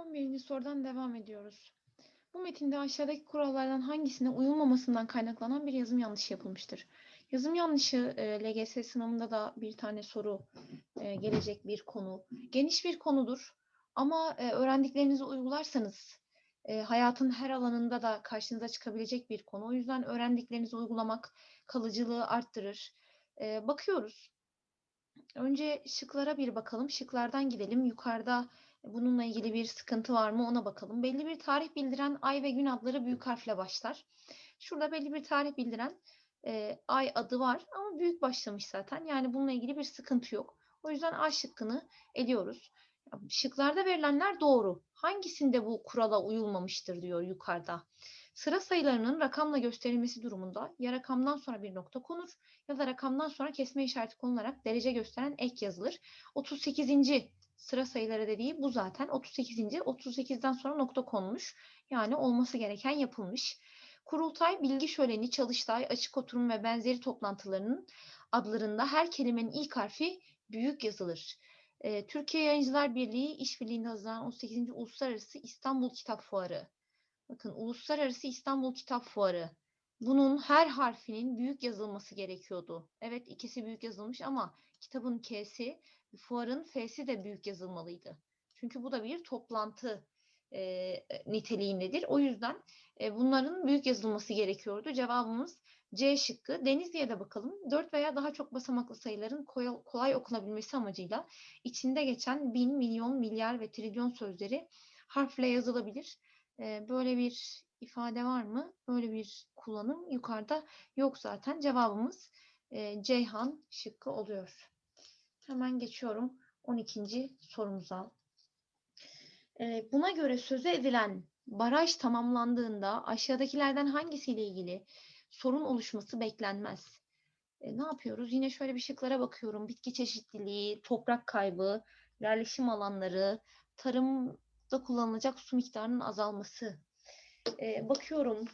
11. sorudan devam ediyoruz. Bu metinde aşağıdaki kurallardan hangisine uyulmamasından kaynaklanan bir yazım yanlışı yapılmıştır? Yazım yanlışı e, LGS sınavında da bir tane soru e, gelecek bir konu. Geniş bir konudur ama e, öğrendiklerinizi uygularsanız e, hayatın her alanında da karşınıza çıkabilecek bir konu. O yüzden öğrendiklerinizi uygulamak kalıcılığı arttırır. E, bakıyoruz. Önce şıklara bir bakalım. Şıklardan gidelim. Yukarıda bununla ilgili bir sıkıntı var mı ona bakalım. Belli bir tarih bildiren ay ve gün adları büyük harfle başlar. Şurada belli bir tarih bildiren e, ay adı var ama büyük başlamış zaten. Yani bununla ilgili bir sıkıntı yok. O yüzden A şıkkını eliyoruz. Şıklarda verilenler doğru. Hangisinde bu kurala uyulmamıştır diyor yukarıda. Sıra sayılarının rakamla gösterilmesi durumunda ya rakamdan sonra bir nokta konur ya da rakamdan sonra kesme işareti konularak derece gösteren ek yazılır. 38. sıra sayıları dediği bu zaten. 38. 38'den sonra nokta konmuş. Yani olması gereken yapılmış. Kurultay, bilgi şöleni, çalıştay, açık oturum ve benzeri toplantılarının adlarında her kelimenin ilk harfi büyük yazılır. Ee, Türkiye Yayıncılar Birliği işbirliğinde hazırlanan 18. Uluslararası İstanbul Kitap Fuarı. Bakın Uluslararası İstanbul Kitap Fuarı. Bunun her harfinin büyük yazılması gerekiyordu. Evet ikisi büyük yazılmış ama kitabın K'si, fuarın F'si de büyük yazılmalıydı. Çünkü bu da bir toplantı e, niteliğindedir. O yüzden e, bunların büyük yazılması gerekiyordu. Cevabımız C şıkkı. Denizli'ye de bakalım. 4 veya daha çok basamaklı sayıların kolay, kolay okunabilmesi amacıyla içinde geçen bin, milyon, milyar ve trilyon sözleri harfle yazılabilir. E, böyle bir ifade var mı? Böyle bir kullanım yukarıda yok zaten. Cevabımız e, Ceyhan şıkkı oluyor. Hemen geçiyorum 12. sorumuza. E, buna göre söze edilen baraj tamamlandığında aşağıdakilerden hangisiyle ilgili sorun oluşması beklenmez? E, ne yapıyoruz? Yine şöyle bir şıklara bakıyorum. Bitki çeşitliliği, toprak kaybı, yerleşim alanları, tarımda kullanılacak su miktarının azalması. E, bakıyorum.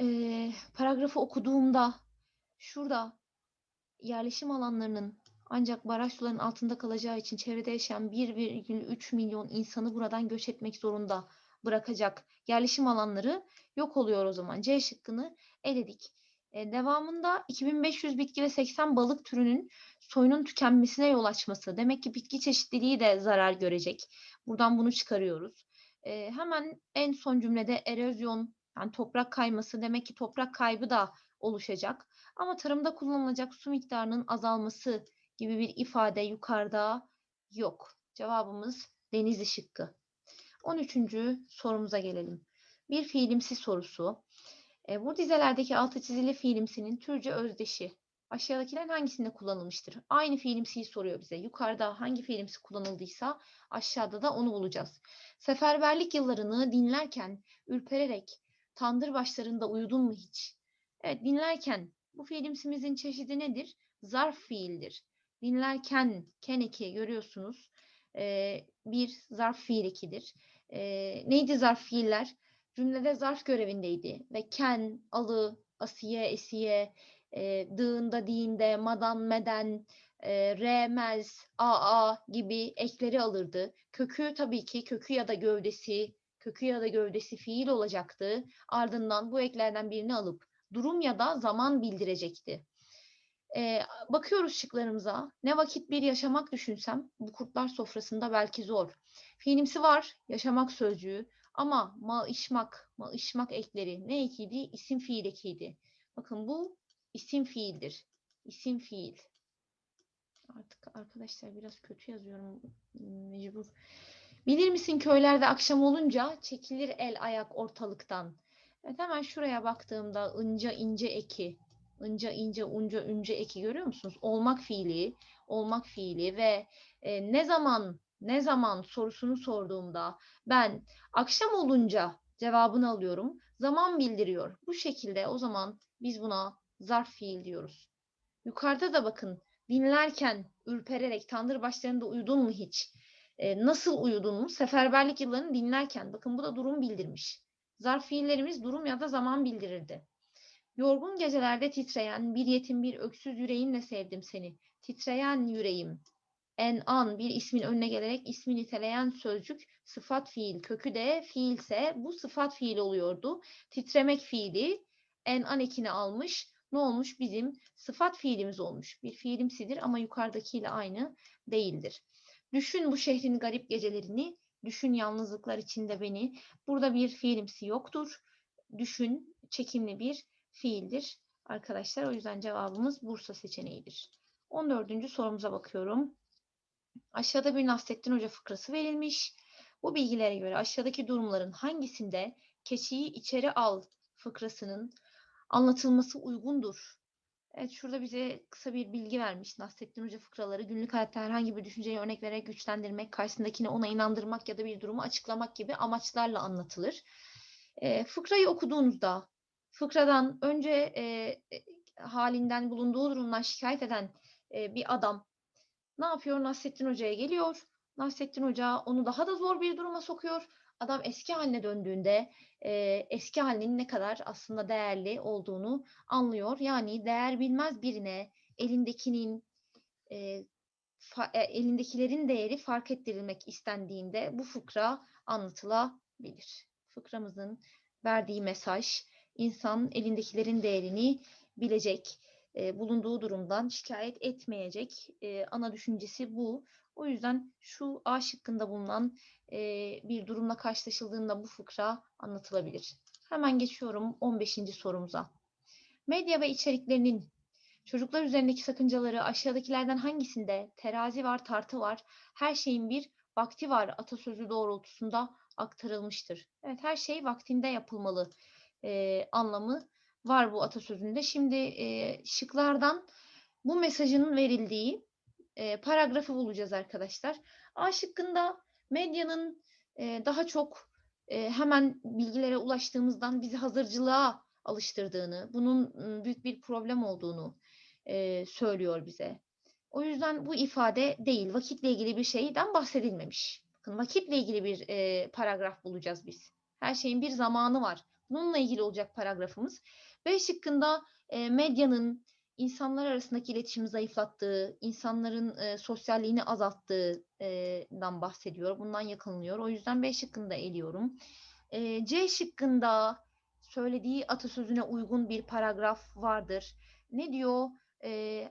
E, paragrafı okuduğumda şurada yerleşim alanlarının ancak baraj sularının altında kalacağı için çevrede yaşayan 1,3 milyon insanı buradan göç etmek zorunda bırakacak yerleşim alanları yok oluyor o zaman. C şıkkını eledik. E, devamında 2500 bitki ve 80 balık türünün soyunun tükenmesine yol açması. Demek ki bitki çeşitliliği de zarar görecek. Buradan bunu çıkarıyoruz. E, hemen en son cümlede erozyon yani toprak kayması demek ki toprak kaybı da oluşacak. Ama tarımda kullanılacak su miktarının azalması gibi bir ifade yukarıda yok. Cevabımız Denizli şıkkı. 13. sorumuza gelelim. Bir fiilimsi sorusu. E, bu dizelerdeki altı çizili fiilimsinin türce özdeşi aşağıdakilerin hangisinde kullanılmıştır? Aynı fiilimsiyi soruyor bize. Yukarıda hangi fiilimsi kullanıldıysa aşağıda da onu bulacağız. Seferberlik yıllarını dinlerken ürpererek tandır başlarında uyudun mu hiç? Evet dinlerken bu fiilimsimizin çeşidi nedir? Zarf fiildir dinlerken ken eki görüyorsunuz. E, bir zarf fiil ekidir. E, neydi zarf fiiller? Cümlede zarf görevindeydi ve ken, alı, asiye, esiye, e, dığında, diğinde, madan, meden, e, remez, aa gibi ekleri alırdı. Kökü tabii ki kökü ya da gövdesi, kökü ya da gövdesi fiil olacaktı. Ardından bu eklerden birini alıp durum ya da zaman bildirecekti. Ee, bakıyoruz şıklarımıza. Ne vakit bir yaşamak düşünsem bu kurtlar sofrasında belki zor. Fiilimsi var yaşamak sözcüğü ama maışmak, maışmak ekleri ne ekiydi? İsim fiil ekiydi. Bakın bu isim fiildir. İsim fiil. Artık arkadaşlar biraz kötü yazıyorum mecbur. Bilir misin köylerde akşam olunca çekilir el ayak ortalıktan. Evet hemen şuraya baktığımda ince ince eki Inca, ince, unca, ünce eki görüyor musunuz? Olmak fiili, olmak fiili ve e, ne zaman, ne zaman sorusunu sorduğumda ben akşam olunca cevabını alıyorum. Zaman bildiriyor. Bu şekilde o zaman biz buna zarf fiil diyoruz. Yukarıda da bakın dinlerken ürpererek tandır başlarında uyudun mu hiç? E, nasıl uyudun mu? Seferberlik yıllarını dinlerken. Bakın bu da durum bildirmiş. Zarf fiillerimiz durum ya da zaman bildirirdi. Yorgun gecelerde titreyen bir yetim bir öksüz yüreğinle sevdim seni. Titreyen yüreğim. en an bir ismin önüne gelerek ismi niteleyen sözcük sıfat fiil. Kökü de fiilse bu sıfat fiil oluyordu. Titremek fiili en an ekini almış. Ne olmuş? Bizim sıfat fiilimiz olmuş. Bir fiilimsidir ama yukarıdakiyle aynı değildir. Düşün bu şehrin garip gecelerini, düşün yalnızlıklar içinde beni. Burada bir fiilimsi yoktur. Düşün çekimli bir fiildir arkadaşlar. O yüzden cevabımız Bursa seçeneğidir. 14. sorumuza bakıyorum. Aşağıda bir Nasrettin Hoca fıkrası verilmiş. Bu bilgilere göre aşağıdaki durumların hangisinde keçiyi içeri al fıkrasının anlatılması uygundur? Evet şurada bize kısa bir bilgi vermiş. Nasrettin Hoca fıkraları günlük hayatta herhangi bir düşünceyi örnek vererek güçlendirmek, karşısındakine ona inandırmak ya da bir durumu açıklamak gibi amaçlarla anlatılır. E, fıkrayı okuduğunuzda fıkradan önce e, e, halinden bulunduğu durumdan şikayet eden e, bir adam ne yapıyor? Nasrettin Hoca'ya geliyor. Nasrettin Hoca onu daha da zor bir duruma sokuyor. Adam eski haline döndüğünde e, eski halinin ne kadar aslında değerli olduğunu anlıyor. Yani değer bilmez birine elindekinin e, fa- e, elindekilerin değeri fark ettirilmek istendiğinde bu fıkra anlatılabilir. Fıkramızın verdiği mesaj insan elindekilerin değerini bilecek, e, bulunduğu durumdan şikayet etmeyecek. E, ana düşüncesi bu. O yüzden şu A şıkkında bulunan e, bir durumla karşılaşıldığında bu fıkra anlatılabilir. Hemen geçiyorum 15. sorumuza. Medya ve içeriklerinin çocuklar üzerindeki sakıncaları aşağıdakilerden hangisinde terazi var, tartı var, her şeyin bir vakti var atasözü doğrultusunda aktarılmıştır. Evet her şey vaktinde yapılmalı e, anlamı var bu atasözünde. Şimdi e, şıklardan bu mesajın verildiği e, paragrafı bulacağız arkadaşlar. A şıkkında medyanın e, daha çok e, hemen bilgilere ulaştığımızdan bizi hazırcılığa alıştırdığını, bunun m, büyük bir problem olduğunu e, söylüyor bize. O yüzden bu ifade değil, vakitle ilgili bir şeyden bahsedilmemiş. Bakın vakitle ilgili bir e, paragraf bulacağız biz. Her şeyin bir zamanı var. Bununla ilgili olacak paragrafımız. B şıkkında e, medyanın insanlar arasındaki iletişimi zayıflattığı, insanların e, sosyalliğini azalttığından bahsediyor. Bundan yakınılıyor. O yüzden B şıkkını da eliyorum. E, C şıkkında söylediği atasözüne uygun bir paragraf vardır. Ne diyor? E,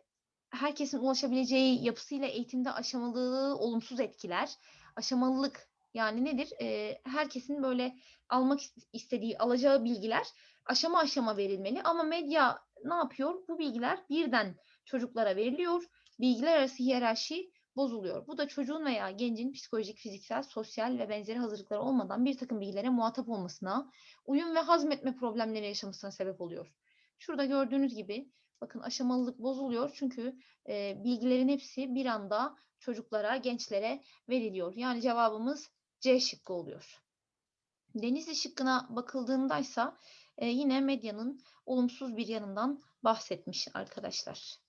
herkesin ulaşabileceği yapısıyla eğitimde aşamalılığı olumsuz etkiler. Aşamalılık yani nedir? E, herkesin böyle almak istediği, alacağı bilgiler aşama aşama verilmeli. Ama medya ne yapıyor? Bu bilgiler birden çocuklara veriliyor. Bilgiler arası hiyerarşi bozuluyor. Bu da çocuğun veya gencin psikolojik, fiziksel, sosyal ve benzeri hazırlıkları olmadan bir takım bilgilere muhatap olmasına, uyum ve hazmetme problemleri yaşamasına sebep oluyor. Şurada gördüğünüz gibi bakın aşamalılık bozuluyor çünkü e, bilgilerin hepsi bir anda çocuklara, gençlere veriliyor. Yani cevabımız C şıkkı oluyor. Denizli şıkkına bakıldığındaysa yine medyanın olumsuz bir yanından bahsetmiş arkadaşlar.